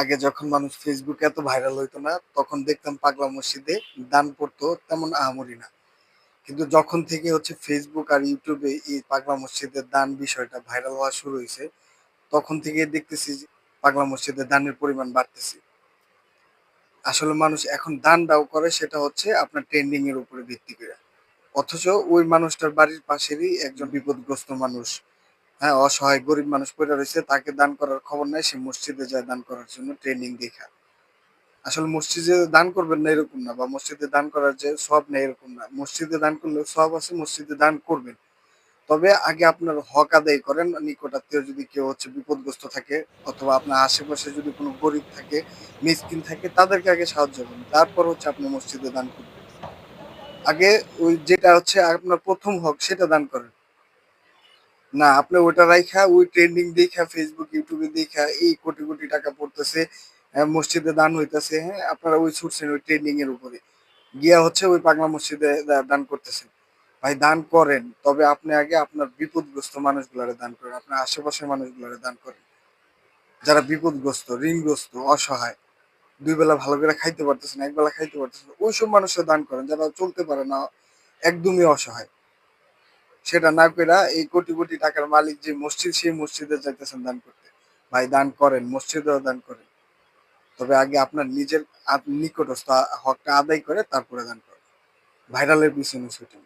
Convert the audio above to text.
আগে যখন মানুষ ফেসবুকে এত ভাইরাল হইতো না, তখন দেখতাম পাগলা মসজিদে দান পড়তো তেমন আহামরি না। কিন্তু যখন থেকে হচ্ছে ফেসবুক আর ইউটিউবে এই পাগলা মসজিদের দান বিষয়টা ভাইরাল হওয়া শুরু হয়েছে তখন থেকে দেখতেছি যে পাগলা মসজিদে দানের পরিমাণ বাড়তেছে। আসলে মানুষ এখন দানটাও করে, সেটা হচ্ছে আপনার ট্রেন্ডিং এর উপরে ভিত্তি করে। অথচ ওই মানুষটার বাড়ির পাশেরই একজন বিপদগ্রস্ত মানুষ হ্যাঁ অসহায় গরিব মানুষ পড়ে রয়েছে, তাকে দান করার খবর নাই, সে মসজিদে যায় দান করার জন্য ট্রেনিং দেখা। আসলে মসজিদে দান করবেন না এরকম না, বা মসজিদে দান করার যে সব নেই এরকম না। মসজিদে দান করলে সব আছে, মসজিদে দান করবেন। তবে আগে আপনার হক আদায় করেন, নিকটাত্মীয় যদি কেউ হচ্ছে বিপদগ্রস্ত থাকে, অথবা আপনার আশেপাশে যদি কোনো গরিব থাকে, মিসকিন থাকে, তাদেরকে আগে সাহায্য করুন। তারপর হচ্ছে আপনি মসজিদে দান করবেন। আগে ওই যেটা হচ্ছে আপনার প্রথম হক, সেটা দান করেন। না, আপনি ওটা রাইখা, ওই ট্রেন্ডিং দেখা ফেসবুক ইউটিউবে দেখা, এই কোটি কোটি টাকা পড়তেছে মসজিদে দান হইতেছে হ্যাঁ? আপনারা ওই ছুটছেন ওই ট্রেন্ডিং এর উপরে। গিয়া হচ্ছে ওই পাগলা মসজিদে দান করতেছেন। ভাই, দান করেন, তবে আপনি আগে আপনার বিপদগ্রস্ত মানুষগুলারে দান করেন, আপনার আশেপাশের মানুষগুলারে দান করেন। যারা বিপদগ্রস্ত, ঋণগ্রস্ত, অসহায়, দুই বেলা ভালো করে খাইতে পারতেছেন, এক বেলা খাইতে পারতেছেন, ওইসব মানুষের দান করেন, যারা চলতে পারে না, একদমই অসহায়। সেটা না কইরা এই কোটি কোটি টাকার মালিক যে মসজিদ, সেই মসজিদে যাইতেছেন দান করতে। ভাই, দান করেন, মসজিদেও দান করেন। তবে আগে আপনার নিজের নিকটস্থ হকটা আদায় করে তারপরে দান করেন। ভাইরালের পিছনে ছুটে।